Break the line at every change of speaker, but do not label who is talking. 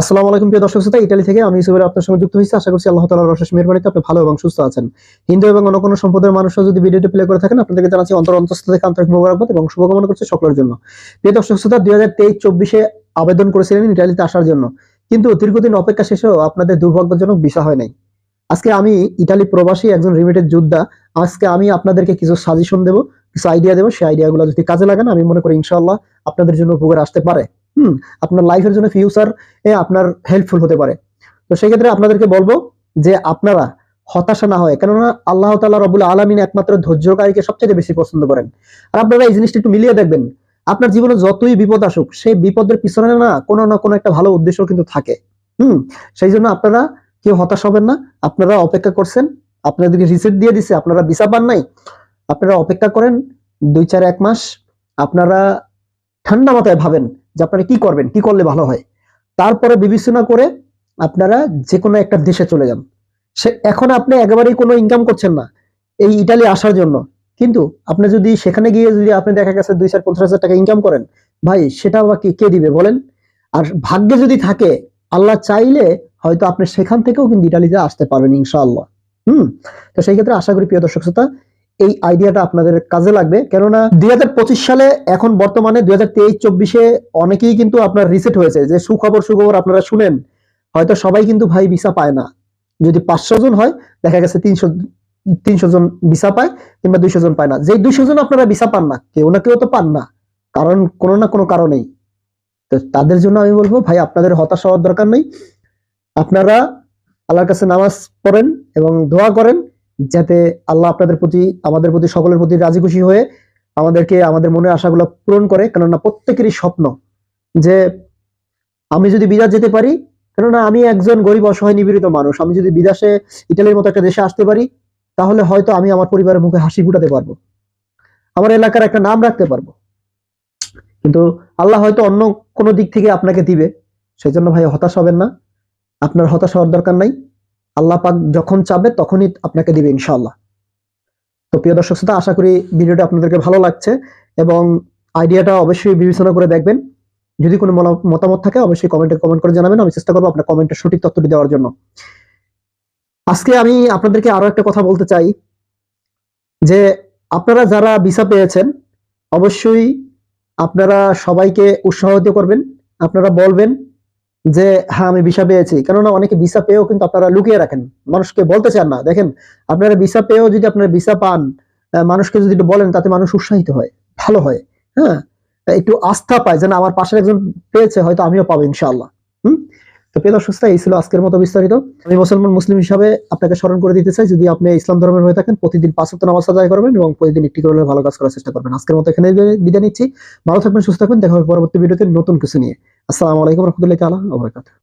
আসসালামু আলাইকুম প্রিয় দর্শক শ্রোতা, ইতালি থেকে আমি ইসুবের আপনার সঙ্গে যুক্ত হয়েছি। আশা করছি আল্লাহ তাআলার অশেষ মেহরবানিতে আপনি ভালো এবং সুস্থ আছেন। হিন্দু এবং অন্য কোনো সম্প্রদায়ের মানুষরা যদি ভিডিওটি প্লে করে থাকেন, আপনাদেরকে জানাচ্ছি অন্তর অন্তস্থ থেকে আন্তরিক মোবারকবাদ এবং শুভকামনা করছি সকলের জন্য। প্রিয় দর্শক শ্রোতা, দুই হাজার তেইশ চব্বিশে আবেদন করেছিলেন ইটালিতে আসার জন্য। কিন্তু দীর্ঘদিন অপেক্ষা শেষেও আপনাদের দুর্ভাগ্যজনক ভিসা হয় নাই। আজকে আমি ইটালি প্রবাসী একজন রিমিটেড যোদ্ধা। আজকে আমি আপনাদেরকে কিছু সাজেশন দেবো, কিছু আইডিয়া দেবো। সেই আইডিয়াগুলো যদি কাজে লাগান, আমি মনে করি ইনশাআল্লাহ আপনাদের জন্য উপকার আসতে পারে। হুম, আপনার লাইফের জন্য ফিউচার এ আপনার হেল্পফুল হতে পারে। তো সেক্ষেত্রে আপনাদেরকে বলব যে আপনারা হতাশা না হয়, কেননা আল্লাহ তাআলা রবুল আলমিন একমাত্র ধৈর্যকারীকে সবচেয়ে বেশি পছন্দ করেন। আর আপনারা এই জিনিসটা একটু মিলিয়ে দেখবেন, আপনার জীবনে যতই বিপদ আসুক, সেই বিপদের পিছনে না কোনো না কোনো একটা ভালো উদ্দেশ্য কিন্তু থাকে। হুম, সেই জন্য আপনারা কেউ হতাশ হবেন না, আপনারা অপেক্ষা করছেন, আপনাদেরকে রিসেট দিয়ে দিছে, আপনারা ভিসা পান নাই, আপনারা অপেক্ষা করেন দুই চার এক মাস, আপনারা ঠান্ডা মাথায় ভাবেন যে আপনারা কি করবেন, কি করলে ভালো হয়? তারপরে বিবেচনা করে আপনারা যে কোনো একটা দেশে চলে যান। সে এখন আপনি একেবারেই কোনো ইনকাম করছেন না, এই ইটালি আসার জন্য। কিন্তু আপনি যদি সেখানে গিয়ে যদি আপনি দেখা গেছে দুই চার পঞ্চাশ হাজার টাকা ইনকাম করেন, ভাই সেটা কি, কে দিবে বলেন? আর ভাগ্যে যদি থাকে, আল্লাহ চাইলে হয়তো আপনি সেখান থেকেও কিন্তু ইটালিতে আসতে পারবেন ইনশাআল্লাহ। হুম? তো সেই ক্ষেত্রে আশা করি প্রিয় দর্শক শ্রোতা এই আইডিয়াটা আপনাদের কাজে লাগবে। কেননা দুই হাজার পঁচিশ সালে এখন বর্তমানে দুই হাজার তেইশ, চব্বিশে অনেকেই কিন্তু আপনার রিসেট হয়েছে যে সুখবর সুখবর আপনারা শুনেন। হয়তো সবাই কিন্তু ভাই ভিসা পায় না। যদি পাঁচশো জন হয়, দেখা গেছে তিনশো তিনশো জন ভিসা পায় কিংবা দুইশো জন পায় না। যেই দুইশো জন আপনারা ভিসা পান না, কেউ না কেউ তো পান না। কারণ কোনো না কোনো কারণেই। তো তাদের জন্য আমি বলব, ভাই, আপনাদের হতাশ হওয়ার দরকার নেই। আপনারা আল্লাহর কাছে নামাজ পড়েন এবং দোয়া করেন। যাতে আল্লাহ আপনাদের প্রতি, আমাদের প্রতি, সকলের প্রতি রাজি খুশি হয়ে আমাদেরকে, আমাদের মনের আশাগুলো পূরণ করে। কেননা প্রত্যেকেরই স্বপ্ন যে আমি যদি বিদেশ যেতে পারি, কেননা আমি একজন গরিব, অসহায়, নিপীড়িত মানুষ। আমি যদি বিদেশে ইটালির মতো একটা দেশে আসতে পারি, তাহলে হয়তো আমি আমার পরিবারের মুখে হাসি ফুটাতে পারব। আমার এলাকার একটা নাম রাখতে পারব। কিন্তু আল্লাহ হয়তো অন্য কোনো দিক থেকে আপনাকে দিবে। সেই জন্য ভাই হতাশ হবেন না। আপনার হতাশ হওয়ার দরকার নাই। আল্লাহ পাক যখন চাবে তখনই আপনাকে দিবে ইনশাআল্লাহ। তো প্রিয় দর্শক শ্রোতা, আশা করি ভিডিওটা আপনাদেরকে ভালো লাগছে এবং আইডিয়াটা অবশ্যই বিবেচনা করে দেখবেন। যদি কোনো মতামত থাকে অবশ্যই কমেন্টে কমেন্ট করে জানাবেন। আমি চেষ্টা করব আপনার কমেন্টের সঠিক তথ্যটি দেওয়ার জন্য। আজকে আমি আপনাদেরকে আরও একটা কথা বলতে চাই, যে আপনারা যারা ভিসা পেয়েছেন, অবশ্যই আপনারা সবাইকে উৎসাহিত করবেন, আপনারা বলবেন যে হ্যাঁ আমি ভিসা পেয়েছি। কেননা অনেকে ভিসা পেয়েও কিন্তু আপনারা লুকিয়ে রাখেন। মানুষকে বলতে চান না। দেখেন, আপনারা ভিসা পেয়েও যদি আপনারা ভিসা পান মানুষকে যদি একটু বলেন, তাতে মানুষ উৎসাহিত হয়, ভালো হয়। হ্যাঁ? একটু আস্থা পায় যেন আমার পাশের একজন পেয়েছে, হয়তো আমিও পাবো ইনশাআল্লাহ। হুম তো প্রিয় দর্শক, এই ছিল আজকের মতো বিস্তারিত। আমি মুসলমান মুসলিম হিসাবে আপনাকে স্মরণ করে দিতে চাই, যদি আপনি ইসলাম ধর্মের হয়ে থাকেন, প্রতিদিন পাঁচ সপ্তাহ নামাজ আদায় করবেন এবং প্রতিদিন একটি করে ভালো কাজ করার চেষ্টা করবেন। আজকের মতো এখানে বিদায় নিচ্ছি। ভালো থাকবেন, সুস্থ থাকবেন। দেখা হবে পরবর্তী ভিডিওতে নতুন কিছু নিয়ে। আসসালামু আলাইকুম রহমতুল্লাহ আল্লাহ